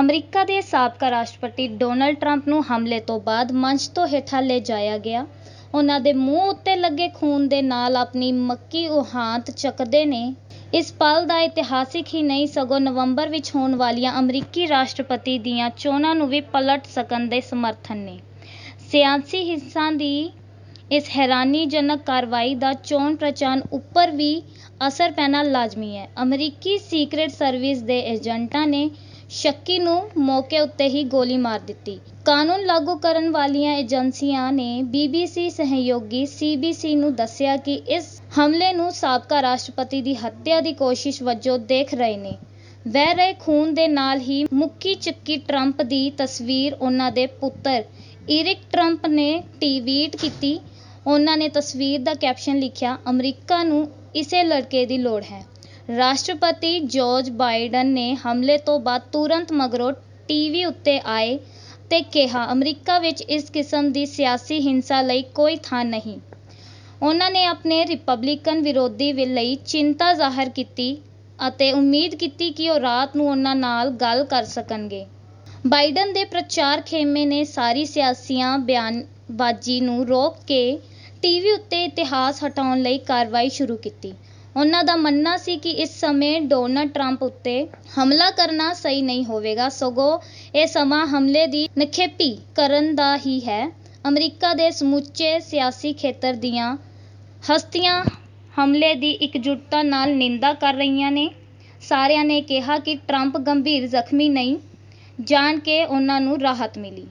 America ਦੇ ਸਾਬਕਾ ਰਾਸ਼ਟਰਪਤੀ ਡੋਨਲਡ ਟਰੰਪ ਨੂੰ ਹਮਲੇ ਤੋਂ ਬਾਅਦ ਮੰਚ ਤੋਂ ਹੇਠਾਂ ਲੈ ਜਾਇਆ ਗਿਆ। ਉਹਨਾਂ ਦੇ ਮੂੰਹ ਉੱਤੇ ਲੱਗੇ ਖੂਨ ਦੇ ਨਾਲ ਆਪਣੀ ਮੱਕੀ ਉਹਾਂਤ ਚੱਕਦੇ ਨੇ। ਇਸ ਪਲ ਦਾ ਇਤਿਹਾਸਿਕ ਹੀ ਨਹੀਂ, ਸਗੋਂ ਨਵੰਬਰ ਵਿੱਚ ਹੋਣ ਵਾਲੀਆਂ ਅਮਰੀਕੀ ਰਾਸ਼ਟਰਪਤੀ ਦੀਆਂ ਚੋਣਾਂ ਨੂੰ ਵੀ ਪਲਟ ਸਕਣ ਦੇ ਸਮਰਥਨ ਨੇ। ਸਿਆਸੀ ਹਿੰਸਾ ਦੀ ਇਸ ਹੈਰਾਨੀਜਨਕ ਕਾਰਵਾਈ ਦਾ ਚੋਣ ਪ੍ਰਚਾਰ ਉੱਪਰ ਵੀ ਅਸਰ ਪੈਣਾ ਲਾਜ਼ਮੀ ਹੈ। ਅਮਰੀਕੀ ਸੀਕ੍ਰੇਟ ਸਰਵਿਸ ਦੇ ਏਜੰਟਾਂ ਨੇ ਸ਼ੱਕੀ ਨੂੰ ਮੌਕੇ ਉੱਤੇ ਹੀ ਗੋਲੀ ਮਾਰ ਦਿੱਤੀ। ਕਾਨੂੰਨ ਲਾਗੂ ਕਰਨ ਵਾਲੀਆਂ ਏਜੰਸੀਆਂ ਨੇ ਬੀਬੀਸੀ ਸਹਿਯੋਗੀ ਸੀਬੀਸੀ ਨੂੰ ਦੱਸਿਆ ਕਿ ਇਸ ਹਮਲੇ ਨੂੰ ਸਾਬਕਾ ਰਾਸ਼ਟਰਪਤੀ ਦੀ ਹੱਤਿਆ ਦੀ ਕੋਸ਼ਿਸ਼ ਵਜੋਂ ਦੇਖ ਰਹੇ ਨੇ। ਵਹਿ ਰਹੇ ਖੂਨ ਦੇ ਨਾਲ ਹੀ ਮੁੱਕੀ ਚੱਕੀ ਟਰੰਪ ਦੀ ਤਸਵੀਰ ਉਹਨਾਂ ਦੇ ਪੁੱਤਰ ਇਰਿਕ ਟਰੰਪ ਨੇ ਟਵੀਟ ਕੀਤੀ। ਉਹਨਾਂ ਨੇ ਤਸਵੀਰ ਦਾ ਕੈਪਸ਼ਨ ਲਿਖਿਆ, ਅਮਰੀਕਾ ਨੂੰ ਇਸੇ ਲੜਕੇ ਦੀ ਲੋੜ ਹੈ। ਰਾਸ਼ਟਰਪਤੀ ਜੋਜ਼ ਬਾਇਡਨ ਨੇ ਹਮਲੇ ਤੋਂ ਬਾਅਦ ਤੁਰੰਤ ਮਗਰੋਂ ਟੀਵੀ ਉੱਤੇ ਆਏ ਤੇ ਕਿਹਾ, ਅਮਰੀਕਾ ਵਿੱਚ ਇਸ ਕਿਸਮ ਦੀ ਸਿਆਸੀ ਹਿੰਸਾ ਲਈ ਕੋਈ ਥਾਂ ਨਹੀਂ। ਉਨ੍ਹਾਂ ਨੇ ਆਪਣੇ ਰਿਪਬਲਿਕਨ ਵਿਰੋਧੀ ਲਈ ਚਿੰਤਾ ਜ਼ਾਹਰ ਕੀਤੀ ਅਤੇ ਉਮੀਦ ਕੀਤੀ ਕਿ ਉਹ ਰਾਤ ਨੂੰ ਉਨ੍ਹਾਂ ਨਾਲ ਗੱਲ ਕਰ ਸਕਣਗੇ। ਬਾਇਡਨ ਦੇ ਪ੍ਰਚਾਰ ਖੇਮੇ ਨੇ ਸਾਰੀ ਸਿਆਸੀਆਂ ਬਿਆਨਬਾਜ਼ੀ ਨੂੰ ਰੋਕ ਕੇ ਟੀਵੀ ਉੱਤੇ ਇਤਿਹਾਸ ਹਟਾਉਣ ਲਈ ਕਾਰਵਾਈ ਸ਼ੁਰੂ ਕੀਤੀ। ਉਨ੍ਹਾਂ ਦਾ ਮੰਨਣਾ ਸੀ ਕਿ ਇਸ ਸਮੇਂ ਡੋਨਲਡ ਟਰੰਪ ਉੱਤੇ ਹਮਲਾ ਕਰਨਾ ਸਹੀ ਨਹੀਂ ਹੋਵੇਗਾ ਸਗੋਂ ਇਹ ਸਮਾਂ ਹਮਲੇ ਦੀ ਨਿਖੇਧੀ ਕਰਨ ਦਾ ਹੀ ਹੈ। ਅਮਰੀਕਾ ਦੇ ਸਮੁੱਚੇ ਸਿਆਸੀ ਖੇਤਰ ਦੀਆਂ ਹਸਤੀਆਂ ਹਮਲੇ ਦੀ ਇਕਜੁੱਟਤਾ ਨਾਲ ਨਿੰਦਾ ਕਰ ਰਹੀਆਂ ਨੇ। ਸਾਰਿਆਂ ਨੇ ਕਿਹਾ ਕਿ ਟਰੰਪ ਗੰਭੀਰ ਜ਼ਖ਼ਮੀ ਨਹੀਂ। ਜਾਣ ਕੇ ਉਨ੍ਹਾਂ ਨੂੰ ਰਾਹਤ ਮਿਲੀ।